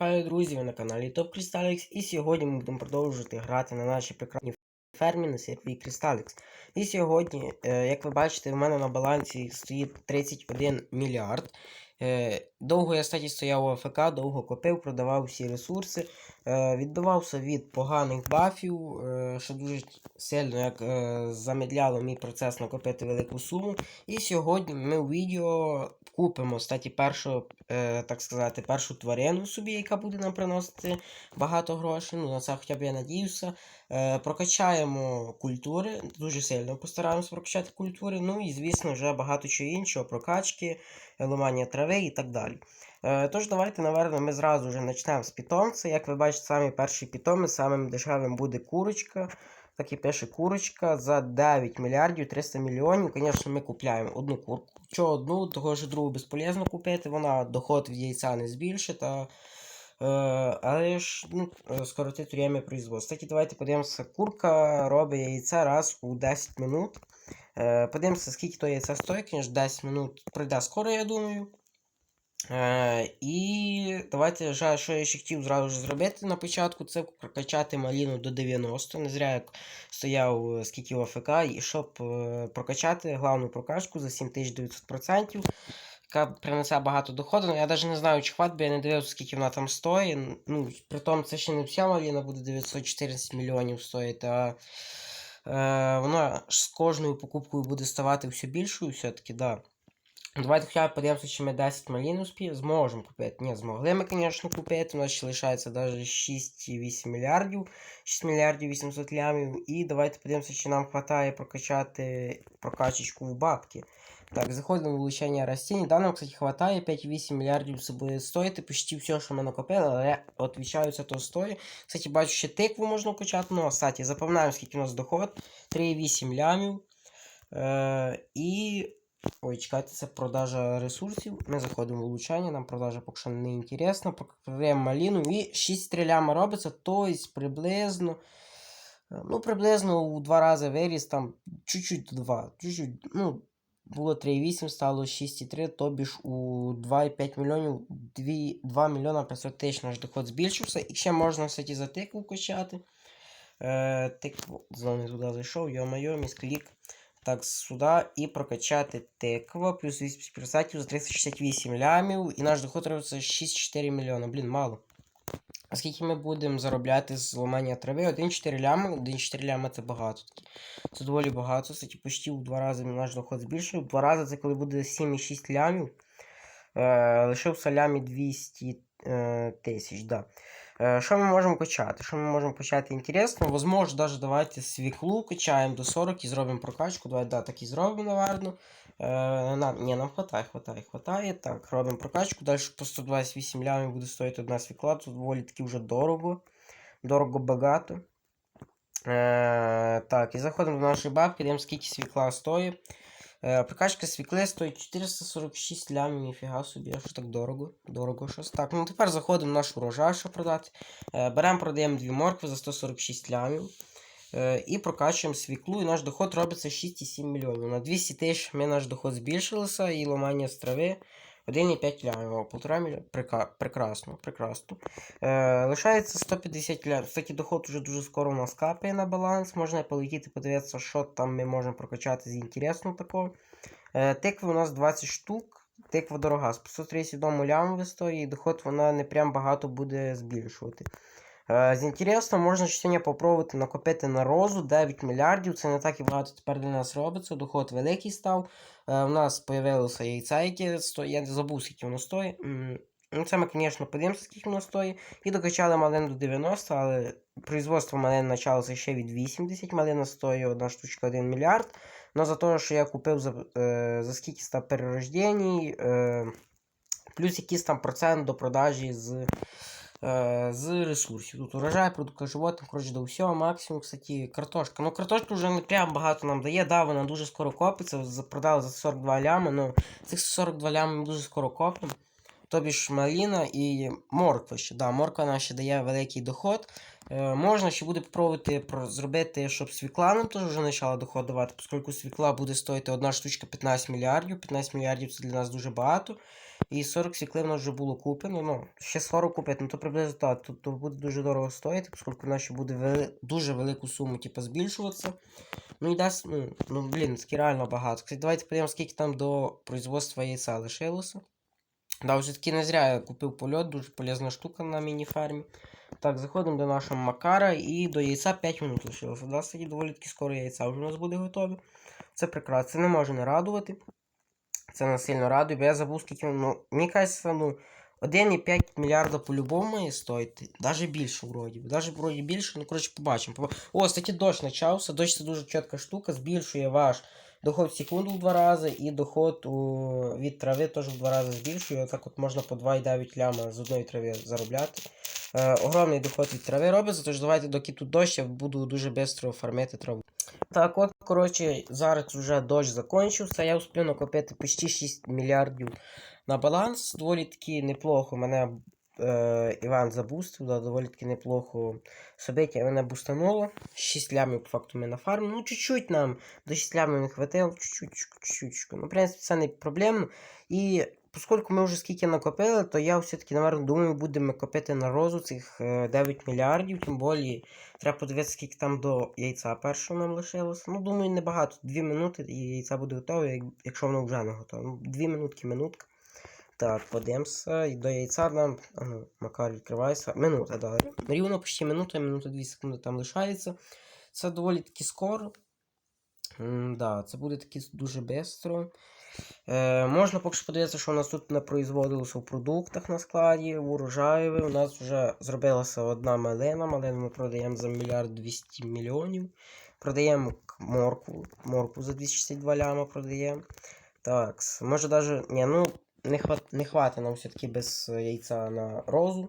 Вітаю, друзі, ви на каналі Top Crystalix і сьогодні ми будемо продовжувати грати на нашій прекрасній фермі на серві Crystalix. І сьогодні, е, як ви бачите, в мене на балансі стоїть 31 мільярд. Довго я кстати, стояв у АФК, довго копив, продавав всі ресурси, е, відбивався від поганих бафів, е, що дуже сильно як е, замедляло мій процес накопити велику суму. І сьогодні ми у відео купимо кстати, першу, так сказати, першу тварину собі, яка буде нам приносити багато грошей. Ну, на це хоча б я надіюся. Прокачаємо культури, дуже сильно постараємося прокачати культури. Ну і, звісно, вже багато чого іншого, прокачки, ламання трави і так далі. Е, тож, давайте, напевно, ми зразу вже почнемо з питомця. Як ви бачите, самі перші питомець, самим дешевим буде курочка. Так і пише курочка за 9 мільярдів 300 мільйонів. Звісно, ми купляємо одну курку. Чого одну, того що другу безполезно купити, вона доход від яйця не збільшить. А, е, але ж ну, скоротить время производства. Кстати, давайте подивимося, курка робить яйця раз у 10 минут. Е, подивимося, скільки то яйця стоїть, звісно, 10 минут пройде скоро, я думаю. Е, і давайте що я ще хотів зразу ж зробити на початку, це прокачати маліну до 90. Не зря як стояв е, скільки в АФК, і щоб е, прокачати главну прокачку за 7900%, яка принесе багато доходу. Ну, я навіть не знаю, чи хват, бо я не дивився, скільки вона там стоїть. Ну, при тому це ще не вся маліна буде 914 мільйонів стоїти, а е, вона з кожною покупкою буде ставати все більшою, все-таки, да. Давайте хоча б подивимося, чи ми 10 малін успів зможемо купити. Ні, змогли ми, звісно, купити. У нас ще лишається навіть 6,8 мільярдів, 6 мільярдів 800 лямів. І давайте подивимося, чи нам вистачає прокачати прокачечку в бабки. Так, заходимо в влучення растінь. Да, кстати, хватає 5,8 мільярдів буде стоїти. Почти все, що ми накопили, але от відчаються то стоїть. Кстати, бачу, ще тикву можна качати. Ну, кстати, запевняємо, скільки у нас доход. 3,8 лямів. Е, і Ой, чекайте, це продажа ресурсів. Ми заходимо в влучання, нам продажа поки що не інтересна. Продаємо маліну і 6 стрілями робиться, тобто приблизно. Ну, приблизно у два рази виріс, там чуть-чуть 2. Чуть-чуть, ну, було 3,8, стало 6,3, тобі ж у 2,5 мільйонів 2, 2 мільйона 500 тисяч наш доход збільшився. І ще можна, кстати, за тикву качати. Е, тикву, знову туди зайшов, йо-моє, місклік. Так, сюди і прокачати тиква, плюс 8% за 368 лямів. І наш доход робиться 6-4 мільйона. Блін, мало. А скільки ми будемо заробляти з ламання трави? 1,4 лями. 1,4 лями це багато. Це доволі багато. Це типу, почти в два рази наш доход збільшив. В два рази це коли буде 7,6 лямів. Е, лишився лямі 200 е, тисяч. Да. Що ми можемо качати? Що ми можемо качати інтересно? Возможно, даже давайте свіклу качаємо до 40 і зробимо прокачку. Давайте да, так і зробимо, наверно. Е, нам, ні, нам хватає, хватає, хватає. Так, робимо прокачку. Далі по 128 лямів буде стоїти одна свікла. Тут доволі таки вже дорого. Дорого багато. Е, Так, і заходимо до нашої бабки, дивимо, скільки свікла стоїть. Е, Прокачка свікли стоїть 446 лямів, ніфіга собі, що так дорого. Дорого щось. Так, ну тепер заходимо в наш урожай, що продати. Е, Беремо, продаємо дві моркви за 146 лямів. Е, І прокачуємо свіклу, і наш доход робиться 6,7 мільйонів. На 200 тисяч ми наш доход збільшилися і ломання з трави 1,5 лямів. О, 1,5 мільйона. Прекрасно, прекрасно. Е, Лишається 150 лямів. Кстати, доход уже дуже скоро у нас капає на баланс. Можна полетіти, подивитися, що там ми можемо прокачати з інтересного такого. Е, Тикви у нас 20 штук. Тиква дорога. З 531 ляму стоїть, і доход вона не прям багато буде збільшувати. Е, З інтересно, можна сьогодні попробувати накопити на розу 9 мільярдів. Це не так і багато тепер для нас робиться. Доход великий став. Е, У нас з'явилося яйця, яке стоїть. Я не забув, скільки воно стоїть. Ну, це ми, звісно, подивимося, скільки воно стоїть. І докачали малину до 90, але производство малини почалося ще від 80. Малина стоїть одна штучка 1 мільярд. Но за те, що я купив за, е, за скільки там перерождень, е, плюс якийсь там процент до продажі з е, з ресурсів. Тут урожай, продукти животних, коротше, до всього, максимум, кстати, картошка. Ну, картошка вже не прям багато нам дає, да, вона дуже скоро копиться, продали за 42 лями, ну цих 42 лями ми дуже скоро копимо. Тобі ж маліна і морква ще. Да, морква нам ще дає великий доход. Е, можна ще буде спробувати зробити, щоб свікла нам теж вже почала доход давати, оскільки свікла буде стоїти одна штучка 15 мільярдів. 15 мільярдів це для нас дуже багато. І 40 свіклин у нас вже було куплено. Ну, ще 40 купити, ну то приблизно так. Тут то буде дуже дорого стоїти, оскільки вона ще буде вели... дуже велику суму, типу, збільшуватися. Ну і дасть, ну, ну блін, таки реально багато. Кстати, давайте подивимося, скільки там до производства яйця лишилося. Да, вже таки не зря я купив польот, дуже полезна штука на міні-фермі. Так, заходимо до нашого Макара і до яйця 5 минут лишилося. Да, кстати, доволі таки скоро яйця вже у нас буде готові. Це прекрасно. Це не може не радувати. Це нас сильно радує, бо я забув, скільки, ну, мені кажеться, ну, 1,5 мільярда по-любому має стоїти. Даже більше вроді. Даже вроді більше, ну коротше побачимо. О, кстати, дощ почався. Дощ це дуже чітка штука, збільшує ваш доход в секунду в два рази, і доход у... від трави теж в два рази збільшує. Отак от можна по 2,9 ляма з одної трави заробляти. Е, огромний доход від трави робиться, тож давайте, доки тут дощ, я буду дуже швидко фармити траву. Так, от, коротше, зараз вже дощ закінчився. Я успів накопити почти 6 мільярдів на баланс. Доволі таки неплохо мене е, Іван забустив, да, доволі таки неплохо собиття мене бустануло. 6 лямів по факту ми нафармили. Ну, чуть-чуть нам до 6 лямів не хватило, чуть-чуть, чуть-чуть. Ну, в принципі, це не проблемно. І оскільки ми вже скільки накопили, то я все-таки, наверное, думаю, будемо копити на розу цих е, 9 мільярдів, тим більше треба подивитися, скільки там до яйця першого нам лишилося. Ну, думаю, небагато. 2 минути і яйця буде готове, якщо воно вже не готове. Ну, 2 минутки, минутка. Так, подивимося. І до яйця нам. Ну, Макар відкривається. Минута, да. Рівно почти минута, минута 2 секунди там лишається. Це доволі таки скоро. М, да, це буде таки дуже швидко. Е, можна поки що подивитися, що у нас тут напроизводилося в продуктах на складі, в урожаєві. У нас вже зробилася одна малина. Малину ми продаємо за мільярд 200 мільйонів. Продаємо моркву. Моркву за 262 ляма продаємо. Так, може даже. Ні, ну не, хват... не хватить нам все-таки без яйця на розу.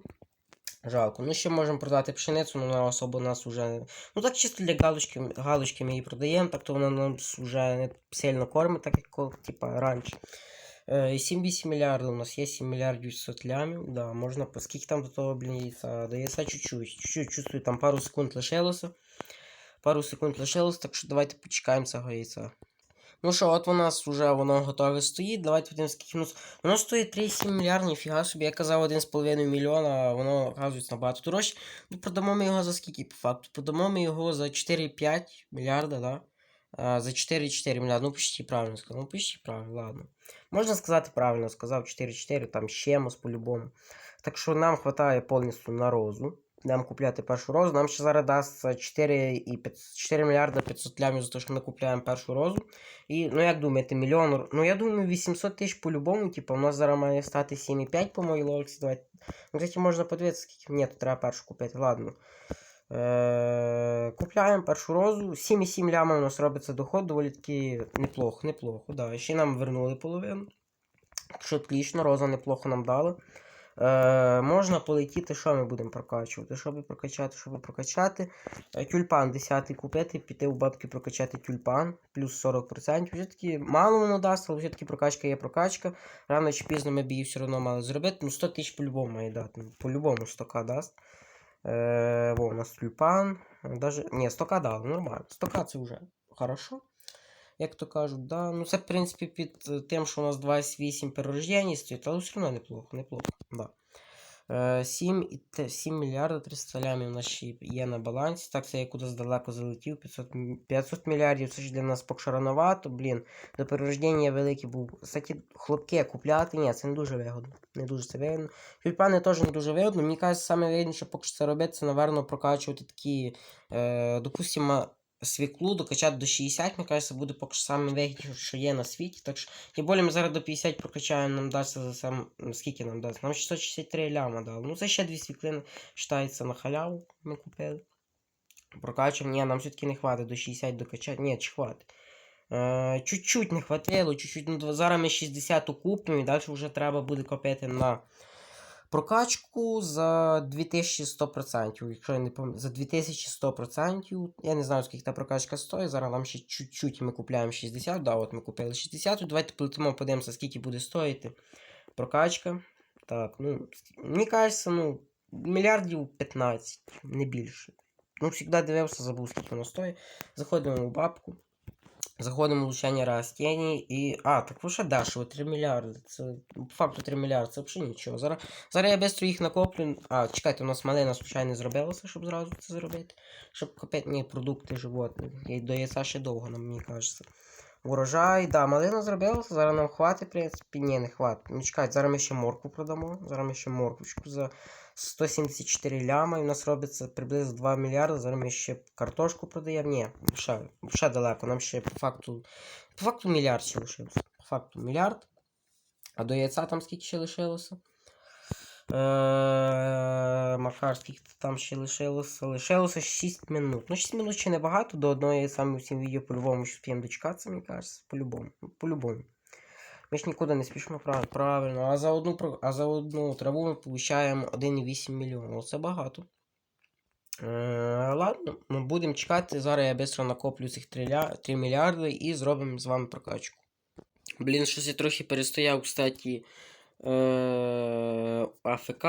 Жалко. Ну, ще можемо продати пшеницю, але вона особо нас вже. Ну так чисто для галочки, галочки ми її продаємо, так то вона нас вже не сильно кормить, так як типа раніше. Е, і 7-8 мільярдів у нас є 7 мільярдів 600 лямів. Да, можна по скільки там до того, блін, яйця. До чуть-чуть. Чуть-чуть чувствую, там пару секунд лишилося. Пару секунд лишилося, так що давайте почекаємо цього яйця. Ну що, от у нас вже воно готове стоїть. Давайте подивимось, скільки у. Воно стоїть 3,7 мільярд, ніфіга собі. Я казав 1,5 мільйона, а воно оказується набагато дорожче. Ну, продамо ми його за скільки, по факту? Продамо ми його за 4,5 мільярда, да? А, за 4,4 мільярда. Ну, почти правильно сказав. Ну, почти правильно, ладно. Можна сказати правильно, сказав 4,4, там щемос по-любому. Так що нам вистачає повністю на розу. Нам купляти першу розу. Нам ще зараз дасть 4, і 500 4 мільярда 500 лямів за те, що ми купляємо першу розу. І, ну як думаєте, мільйон. Ну я думаю, 800 тисяч по-любому, типу, у нас зараз має стати 7,5 по моїй логіці. Давайте. Ну, кстати, можна подивитися, скільки. Ні, то треба першу купити, ладно. Е, Купляємо першу розу. 7,7 ляма у нас робиться доход, доволі таки неплохо, неплохо. Да. Ще нам вернули половину. Що отлично, роза неплохо нам дала. Е, можна полетіти, що ми будемо прокачувати? Щоб прокачати, щоб прокачати. Е, Тюльпан 10 купити, піти у бабки прокачати тюльпан, плюс 40%. Все-таки мало воно дасть, але все-таки прокачка є прокачка. Рано чи пізно ми б її все одно мали зробити. Ну 100 тисяч по-любому має дати. Ну, По-любому 100к дасть. Е, во, у нас тюльпан. Даже... Ні, 100к дали, нормально. 100к це вже хорошо. Як то кажуть, да. Ну це, в принципі, під е, тим, що у нас 28 перерождень стоїть, але все одно неплохо, неплохо. Да. Е, 7, 7 мільярдів 300 лямів у нас ще є на балансі. Так, це я кудись далеко залетів. 500, 500 мільярдів це ж для нас поки рановато, блін. До перерождення великий був. Кстати, хлопки купляти, ні, це не дуже вигодно. Не дуже це вигодно. Тюльпани теж не дуже вигодно. Мені кажуть, саме вигідніше поки що це робити, це, напевно, прокачувати такі, е, допустимо, свіклу докачати до 60, мені кажеться, буде поки що саме вигідніше, що є на світі. Так що, тим більше ми зараз до 50 прокачаємо, нам дасться за сам. Скільки нам дасть? Нам 663 ляма дали. Ну, це ще дві світлини вважається на халяву. Ми купили. Прокачуємо. Ні, нам все-таки не хватить до 60 докачати. Ні, чи хватить. Е, чуть-чуть не хватило, чуть-чуть. Ну, зараз ми 60 купимо і далі вже треба буде копити на прокачку за 2100%. Якщо я не пам'ятаю, за 2100%. Я не знаю, скільки та прокачка стоїть. Зараз нам ще чуть-чуть ми купляємо 60. Да, от ми купили 60. Давайте полетимо, подивимося, скільки буде стоїти прокачка. Так, ну, мені кажеться, ну, мільярдів 15, не більше. Ну, завжди дивився, забув, скільки воно стоїть. Заходимо у бабку. Заходимо в влучання растінь і. А, так лише дешево, 3 мільярди. Це по факту 3 мільярди, це взагалі нічого. Зараз, зараз я швидко їх накоплю. А, чекайте, у нас малина случайно зробилася, щоб зразу це зробити. Щоб купити ні, продукти животних. І до яйця ще довго, нам мені кажеться. Урожай, да, малина зробилася, зараз нам хватить, в принципі, ні, не хватить. Ну чекайте, зараз ми ще морку продамо. Зараз ми ще морквочку за 174 ляма, і у нас робиться приблизно 2 мільярди. Зараз ми ще картошку продаємо. Ні, ще, ще далеко. Нам ще по факту. По факту мільярд ще лишився. По факту мільярд. А до яйця там скільки ще лишилося? Е, Макар, скільки там ще лишилося? Лишилося 6 минут. Ну, 6 минут ще небагато, до одної ми всім відео по-любому ще встигнемо дочекатися, мені кажеться. По-любому. По-любому. Ми ж нікуди не спішимо правильно. А за одну, а за одну траву ми получаємо 1,8 мільйона. Це багато. Е, ладно, ми будемо чекати. Зараз я швидко накоплю цих 3, 3 мільярди і зробимо з вами прокачку. Блін, щось я трохи перестояв, кстати, е... АФК.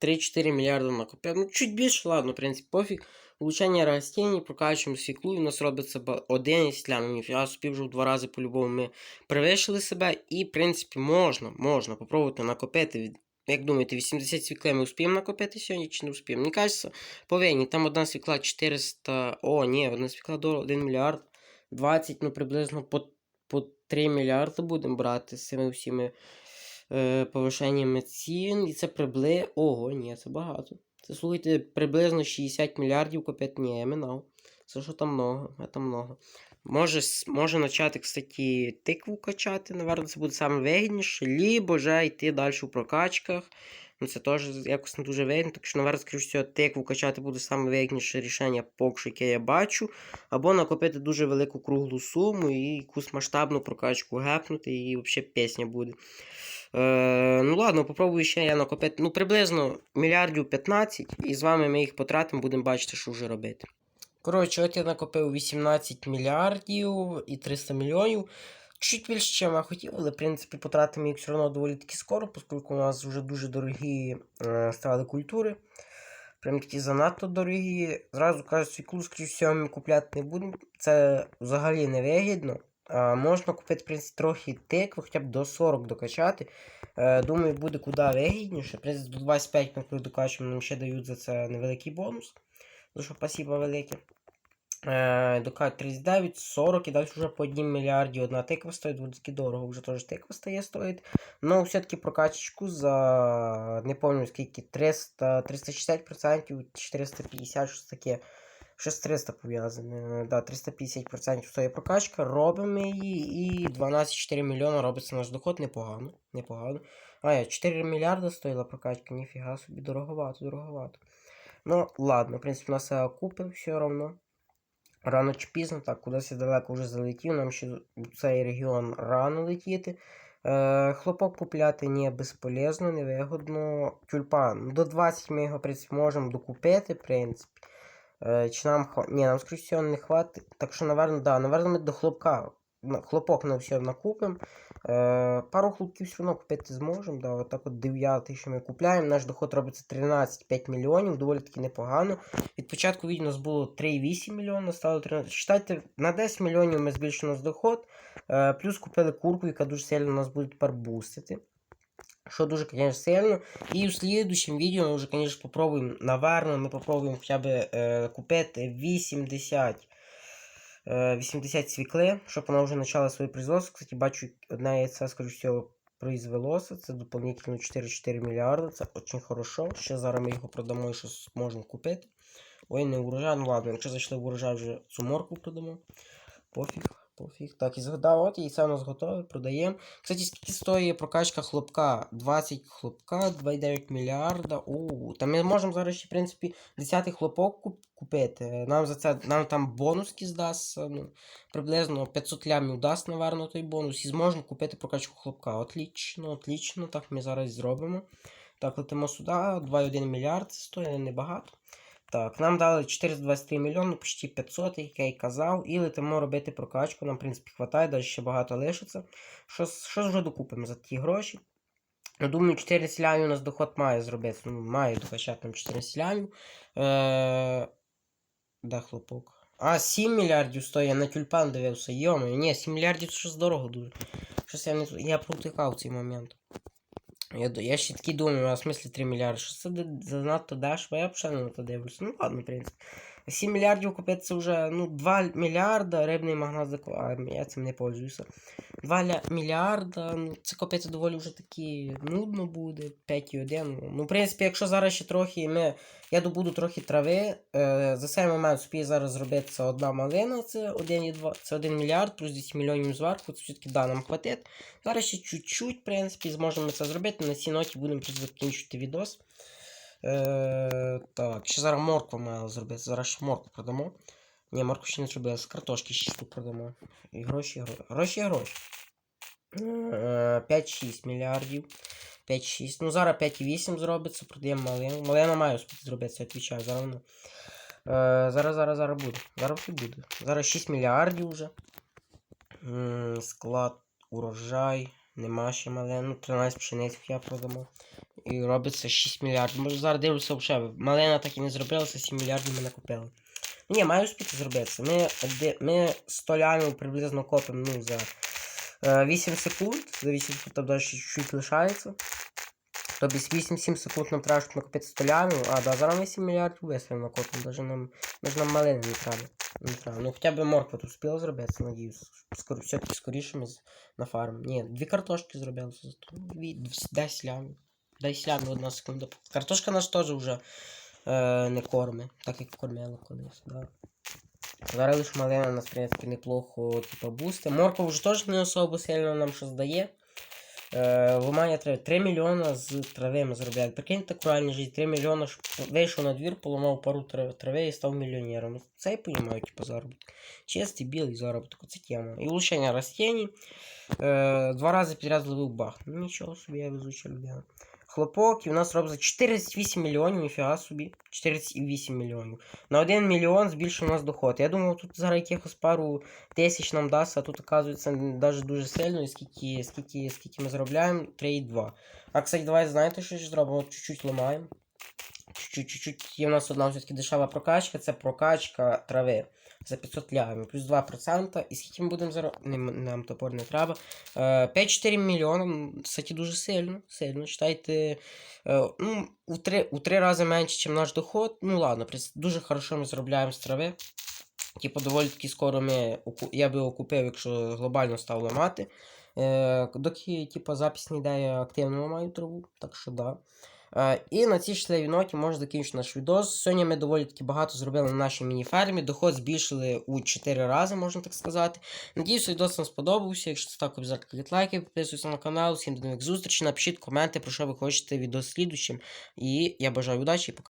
3-4 мільярди накопив. Ну, чуть більше, ладно, в принципі, пофіг. Влучання растінь, прокачуємо свіклу, і у нас робиться ба- 11 лямів. Ніфіга собі вже в два рази по-любому ми перевищили себе. І, в принципі, можна, можна попробувати накопити. Як думаєте, 80 свіклей ми успіємо накопити сьогодні чи не успіємо? Мені кажеться, повинні. Там одна свікла 400. О, ні, одна свікла до 1 мільярд. 20, ну приблизно по, по 3 мільярди будемо брати з цими всіми е, повишеннями цін. І це приблизно. Ого, ні, це багато. Це слухайте, приблизно 60 мільярдів копять. Ні, я минав. Це що там много, там много. Може, може почати, кстати, тикву качати, наверно, це буде саме вигідніше, лібо вже йти далі у прокачках. Ну, це теж якось не дуже вигідно, так що, наверно, скоріш всього, тикву качати буде саме вигідніше рішення, поки що, яке я бачу. Або накопити дуже велику круглу суму і якусь масштабну прокачку гепнути, і взагалі пісня буде. Е, ну ладно, попробую ще я накопити. Ну, приблизно мільярдів 15, і з вами ми їх потратимо, будемо бачити, що вже робити. Коротше, от я накопив 18 мільярдів і 300 мільйонів. Чуть більше, ніж я хотів, але в принципі потратимо їх все одно доволі таки скоро, оскільки у нас вже дуже дорогі е, стали культури. Прям такі занадто дорогі. Зразу кажуть, свіклу, скоріш всього, ми купляти не будемо. Це взагалі не вигідно. А, можна купити, в принципі, трохи тикви, хоча б до 40 докачати. Е, думаю, буде куди вигідніше. В принципі, до 25 ми коли докачуємо, нам ще дають за це невеликий бонус. За що спасибо велике. Дока 39, 40 і далі вже по 1 мільярді. Одна тиква стоїть, таки дорого, вже теж тиква стає стоїть. Ну, все-таки прокачечку за не пам'ятаю скільки, 300, 360%, 450, щось таке. Щось 300 пов'язане. Да, 350% стоїть прокачка, робимо її і 12,4 мільйона робиться наш доход непогано. непогано. А, я 4 мільярди стоїла прокачка, ніфіга собі, дороговато, дороговато. Ну, ладно, в принципі, нас все окупив все одно. Рано чи пізно, так, кудись я далеко вже залетів, нам ще в цей регіон рано летіти. Е, хлопок купляти не безполезно, невигодно. Тюльпан. ну, До 20 ми його можемо докупити, в принципі. Е, чи нам. Ні, нам скоріше всього не хватить. Так що, наверно, да, наверно, ми до хлопка. На- Хлопок на все накупимо. Е, пару хлопків все одно купити зможемо. Да, отак от 9 тисяч ми купляємо. Наш доход робиться 13,5 мільйонів, доволі таки непогано. Від початку відео у нас було 3,8 мільйона, стало 13. Считайте, на 10 мільйонів ми збільшили наш доход. Е, плюс купили курку, яка дуже сильно нас буде тепер бустити. Що дуже, звісно, сильно. І в слідущем відео ми вже, звісно, попробуємо, наверно, ми попробуємо хоча б е, купити 80, е, 80 свікли, щоб вона вже почала своє производство. Кстати, бачу, одна яйце, скоріш всього, произвелося. Це дополнительно 4-4 мільярди. Це дуже хорошо. Ще зараз ми його продамо і щось можемо купити. Ой, не урожай, ну ладно, якщо зайшли в урожай, вже цю морку продамо. Пофіг, пофіг. Так, і згадав, от у нас готове, продаємо. Кстати, скільки стоїть прокачка хлопка? 20 хлопка, 2,9 мільярда. У, та ми можемо зараз ще, в принципі, 10 хлопок куп- купити. Нам за це нам там бонуски здасть. Ну, приблизно 500 лямів дасть, наверно, той бонус. І зможемо купити прокачку хлопка. Отлично, отлично. Так ми зараз зробимо. Так, летимо сюди. 2,1 мільярд стоїть небагато. Так, нам дали 423 мільйони, почти 500, як я й казав, і летимо робити прокачку. Нам, в принципі, хватає, далі ще багато лишиться. Що, що вже докупимо за ті гроші? Я думаю, 4 селянів у нас доход має зробити. Ну, має докачати нам 4 селянів. Е... Де хлопок? А, 7 мільярдів стоїть, я на тюльпан дивився. Йомаю, ні, 7 мільярдів це щось дорого дуже. Щось я не я протикав цей момент. Я, я ще такий думаю, а в смислі 3 мільярди. Що це занадто дешево, я взагалі не то дивлюся. Ну ладно, в принципі. 7 мільярдів купити це вже ну, 2 мільярда, рибний магнат закла... а, я цим не пользуюся. 2 мільярда, ну, це купити доволі вже таки нудно буде, 5,1. Ну, в принципі, якщо зараз ще трохи ми. Я добуду трохи трави. Е, за цей момент собі зараз зробити це одна малина, це 1,2, це 1 мільярд, плюс 10 мільйонів зверху, це все-таки да, нам хватить. Зараз ще чуть-чуть, в принципі, зможемо це зробити. На цій ноті будемо закінчувати відос. Е, так, ще зараз моркву мали зробити. Зараз моркву продамо. Ні, моркву ще не зробили, з картошки 6 штук продамо. І гроші, гроші. Гроші, гроші. Е, 5-6 мільярдів. 5-6. Ну, зараз 5,8 зробиться, продаємо малину. Малина має успіти зробитися, відповідаю. Зараз воно. Е, зараз, зараз, зараз буде. Зараз буде. Зараз 6 мільярдів вже. Склад, урожай. Нема ще малин. Ну, 13 пшениць я продамо. І робиться 6 мільярдів. Може зараз дивлюся вже. Малина так і не зробилася, 7 мільярдів ми накопили. Ні, маю успіти зробитися. Ми, ми 100 лямів приблизно копимо ну, за е, 8 секунд. За 8 секунд там навіть чуть-чуть лишається. Тобто 8-7 секунд нам треба, щоб накопити 100 лямів. А, да, зараз ми 7 мільярдів вистрілимо накопимо. Даже нам, даже нам малини не треба. Не треба. Ну хоча б морква тут спіла зробитися, надіюсь. Скоро, все-таки скоріше ми з- на фарм. Ні, дві картошки зробилися. зато. Дві, дв- 10 лямів. 10 лямів одна секунда. Картошка нас теж вже е, не корме, так як кормила колись. Да. Зараз лише малина нас, в принципі, неплохо типу, бусти. Морква вже теж не особо сильно нам щось дає. Е, Ломання треба 3 мільйона з трави ми зробляли. Прикиньте, так реально життя 3 мільйона, вийшов на двір, поламав пару тра- трави і став мільйонером. Це я розумію, типу, заробіток. Чистий, білий заробіток, це тема. І улучшення растінь. Е, два рази підряд зловив бах. Ну нічого собі, я везуча людина. Хлопок, і у нас робить 48 мільйонів, ніфіга собі. 48 мільйонів. На 1 мільйон збільшив у нас доход. Я думав, тут зараз якихось пару тисяч нам дасть, а тут оказується навіть дуже сильно, і скільки, скільки, скільки ми заробляємо, 3,2. А, кстати, давай знаєте, що ще зробимо? Чуть-чуть ламаємо. Чуть-чуть. Є у нас одна все-таки дешева прокачка, це прокачка трави за 500 лямів, плюс 2%. І скільки ми будемо зараз. Нам топор не треба. Е, 5-4 мільйони, кстати, дуже сильно. Сильно. Читайте, е, ну, у 3, у 3 рази менше, ніж наш доход. Ну ладно, дуже хорошо ми заробляємо з трави. Типу, доволі таки скоро ми, я би окупив, якщо глобально став ламати. Е, доки, типу, запис не йде, я активно ламаю траву, так що да. Е, і на цій щасливій ноті можна закінчити наш відос. Сьогодні ми доволі таки багато зробили на нашій міні-фермі. Доход збільшили у 4 рази, можна так сказати. Надіюсь, відос вам сподобався. Якщо це так, обов'язково клікайте лайки, підписуйтесь на канал. Всім до нових зустрічей. Напишіть коменти, про що ви хочете відос слідущим. І я бажаю удачі і пока.